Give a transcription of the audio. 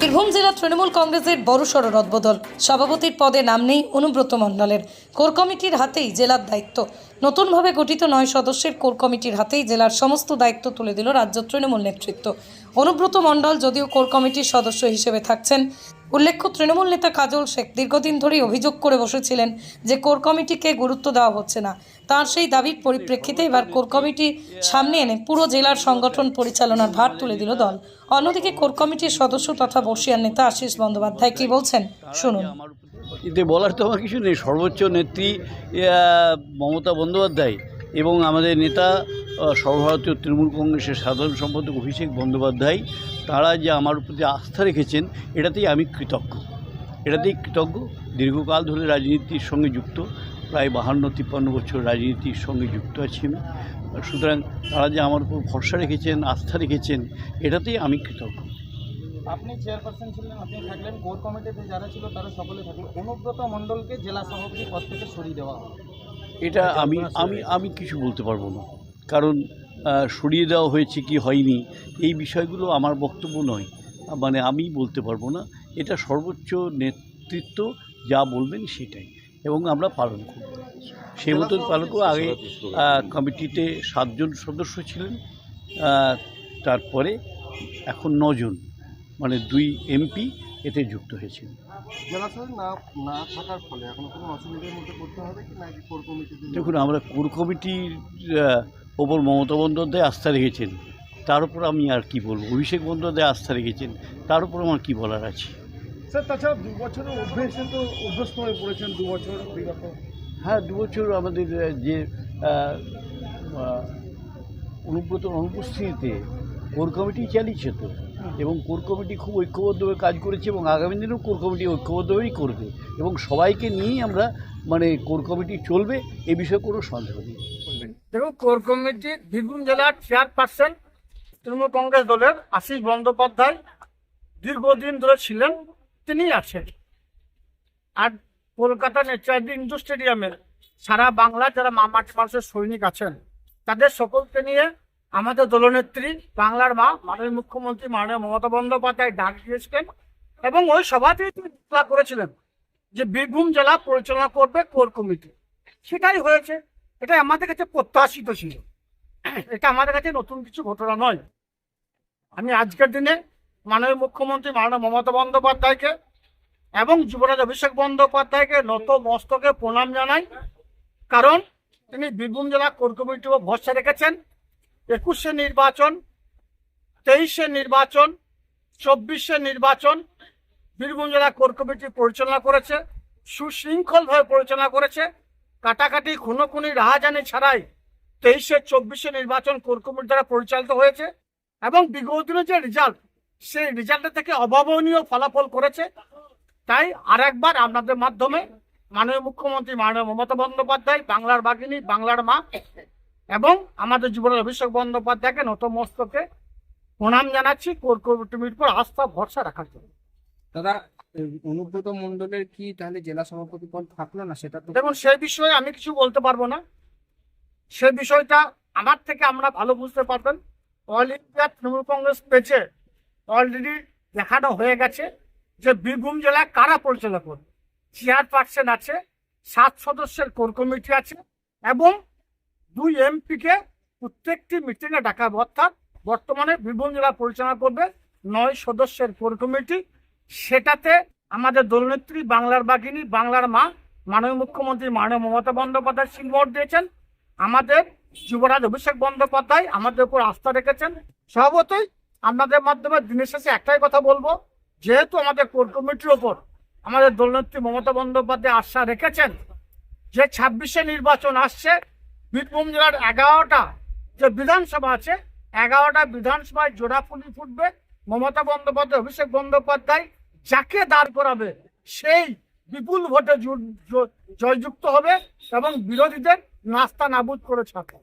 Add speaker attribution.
Speaker 1: বীরভূম জেলা তৃণমূল কংগ্রেসের বড়সড় রদবদল। সভাপতির পদে নাম নেই অনুব্রত মণ্ডলের। কোর কমিটির হাতেই জেলার দায়িত্ব। নতুনভাবে গঠিত নয় সদস্যের কোর কমিটির হাতেই জেলার সমস্ত দায়িত্ব তুলে দিল রাজ্য তৃণমূল নেতৃত্ব। অনুব্রত মণ্ডল যদিও কোর কমিটির সদস্য হিসেবে থাকছেন উল্লেখ্য, তৃণমূল নেতা কাজল শেখ দীর্ঘদিন ধরেই অভিযোগ করে বসেছিলেন যে কোর কমিটিকে গুরুত্ব দেওয়া হচ্ছে না। তার সেই দাবির পরিপ্রেক্ষিতে এবার কোর কমিটি সামনে এনে পুরো জেলার সংগঠন পরিচালনার ভার তুলে দিল দল। অন্যদিকে কোর কমিটির সদস্য তথা বর্ষিয়ার নেতা আশিস বন্দ্যোপাধ্যায় কি বলছেন? শুনুন।
Speaker 2: এতে বলার তো আমার কিছু নেই। সর্বোচ্চ নেত্রী মমতা বন্দ্যোপাধ্যায় এবং আমাদের নেতা সর্বভারতীয় তৃণমূল কংগ্রেসের সাধারণ সম্পাদক অভিষেক বন্দ্যোপাধ্যায় তারা যে আমার প্রতি আস্থা রেখেছেন এটাতেই আমি কৃতজ্ঞ। এটাতেই কৃতজ্ঞ। দীর্ঘকাল ধরে রাজনীতির সঙ্গে যুক্ত প্রায় বাহান্ন তিপ্পান্ন বছর রাজনীতির সঙ্গে যুক্ত আছি আমি। সুতরাং তারা যে আমার উপর ভরসা রেখেছেন আস্থা রেখেছেন এটাতেই আমি কৃতজ্ঞ।
Speaker 3: আপনি চেয়ারপারসন ছিলেন আপনি থাকলেন কোর কমিটিতে যারা ছিল তারা সকলে থাকলেন। অনুব্রত মণ্ডলকে জেলা সভাপতি পদ থেকে সরিয়ে দেওয়া হয়।
Speaker 2: এটা আমি আমি আমি কিছু বলতে পারব না। কারণ সরিয়ে দেওয়া হয়েছে কি হয়নি এই বিষয়গুলো আমার বক্তব্য নয়। মানে আমি বলতে পারব না। এটা সর্বোচ্চ নেতৃত্ব যা বলবেন সেটাই এবং আমরা পালন করব। সেই মতন পালন করব। আগে কমিটিতে সাতজন সদস্য ছিলেন তারপরে এখন নজন মানে দুই এমপি এতে যুক্ত হয়েছেন
Speaker 4: না না থাকার ফলে এখন কোনো অসুবিধার মধ্যে পড়তে হবে কি নাকি কোর কমিটিতে
Speaker 2: দেখুন আমরা কোর কমিটির ওপর মমতা বন্দ্যোপাধ্যায় আস্থা রেখেছেন। তার উপর আমি আর কি বলব? অভিষেক বন্দ্যোপাধ্যায় আস্থা রেখেছেন। তার উপর আমার কি বলার আছে?
Speaker 4: স্যার তাছাড়া দু বছরের অভ্যেসে তো অভ্যস্ত হয়ে পড়েছেন দু বছর বিগত।
Speaker 2: হ্যাঁ দু বছর আমাদের যে অনুব্রত অনুপস্থিতিতে কোর কমিটি চালিয়েছে তো। এবং কোর কমিটি খুব ঐক্যবদ্ধভাবে কাজ করেছে এবং আগামী দিনেও কোর কমিটি ঐক্যবদ্ধভাবেই করবে এবং সবাইকে নিয়েই আমরা মানে কোর কমিটি চলবে, এ বিষয়ে কোনো সন্দেহ নেই।
Speaker 3: দেখুন কোর কমিটির বীরভূম জেলার চেয়ারপারসন তৃণমূল কংগ্রেস দলের আশিস বন্দ্যোপাধ্যায় দীর্ঘদিন ধরে ছিলেন তিনি আছেন। আর কলকাতা নেচারদি ইন্দু স্টেডিয়ামের সারা বাংলা যারা মামাঠ মানুষের সৈনিক আছেন, তাদের সকলকে নিয়ে আমাদের দলনেত্রী, বাংলার মা, মাননীয় মুখ্যমন্ত্রী মাননীয় মমতা বন্দ্যোপাধ্যায় ডাক দিয়েছিলেন এবং ওই সভাতেই তিনি ঘোষণা করেছিলেন যে বীরভূম জেলা পরিচালনা করবে কোর কমিটি। সেটাই হয়েছে। এটা আমাদের কাছে প্রত্যাশিত ছিল। এটা আমাদের কাছে নতুন কিছু ঘটনা নয়। আমি আজকের দিনে মাননীয় মুখ্যমন্ত্রী মাননীয় মমতা বন্দ্যোপাধ্যায়কে এবং যুবরাজ অভিষেক বন্দ্যোপাধ্যায়কে নত মস্তকে প্রণাম জানাই। কারণ তিনি বীরভূম জেলা কোর কমিটিও ভরসা রেখেছেন। একুশে নির্বাচন, তেইশে নির্বাচন, চব্বিশে নির্বাচন, বীরভূম জেলা কোর কমিটি পরিচালনা করেছে, সুশৃঙ্খলভাবে পরিচালনা করেছে। কাটাকাটি, খুনোখুনি, রাহাজানি ছাড়াই তেইশে, চব্বিশে নির্বাচন কোর কমিটি দ্বারা পরিচালিত হয়েছে এবং বিগত দিনের যে রেজাল্ট সেই রেজাল্টের থেকে অভাবনীয় ফলাফল করেছে। তাই আর একবার আপনাদের মাধ্যমে মাননীয় মুখ্যমন্ত্রী মাননীয় মমতা বন্দ্যোপাধ্যায়, বাংলার বাগিনী বাংলার মা এবং আমাদের জীবনের অভিষেক বন্দ্যোপাধ্যায়কে নতমস্তকে প্রণাম জানাচ্ছি কোর কমিটির উপর আস্থা ভরসা রাখার জন্য।
Speaker 5: দাদা অনুব্রত মণ্ডলের কি তাহলে জেলা সভাপতি পদ থাকল না? সেটা তো
Speaker 3: দেখুন সেই বিষয়ে আমি কিছু বলতে পারব না। সে বিষয়টা আমার থেকে আমরা ভালো বুঝতে পারবেন। অল ইন্ডিয়া তৃণমূল কংগ্রেস পেজে অলরেডি দেখানো হয়ে গেছে যে বীরভূম জেলায় কারা পরিচালনা করবে। চেয়ারপারসন আছে সাত সদস্যের কোর কমিটি আছে এবং দুই এমপিকে প্রত্যেকটি মিটিংয়ে ডাকা হবে অর্থাৎ বর্তমানে বীরভূম জেলা পরিচালনা করবে নয় সদস্যের কোর কমিটি। সেটাতে আমাদের দলনেত্রী, বাংলার বাঘিনী, বাংলার মা, মাননীয় মুখ্যমন্ত্রী মাননীয় মমতা বন্দ্যোপাধ্যায় সিলমোহর দিয়েছেন। আমাদের যুবরাজ অভিষেক বন্দ্যোপাধ্যায় আমাদের উপর আস্থা রেখেছেন। স্বভাবতই আপনাদের মাধ্যমে দিনের শেষে একটাই কথা বলব, যেহেতু আমাদের কোর কমিটির ওপর আমাদের দলনেত্রী মমতা বন্দ্যোপাধ্যায় আস্থা রেখেছেন, যে ছাব্বিশে নির্বাচন আসছে বীরভূম জেলার এগারোটা যে বিধানসভা আছে, এগারোটা বিধানসভায় জোড়াফুলি ফুটবে। মমতা বন্দ্যোপাধ্যায়, অভিষেক বন্দ্যোপাধ্যায় যাকে দাঁড় করাবে, সেই বিপুল ভোটে জয়যুক্ত হবে এবং বিরোধীদের নাস্তা নাবুদ করে ছাড়বে।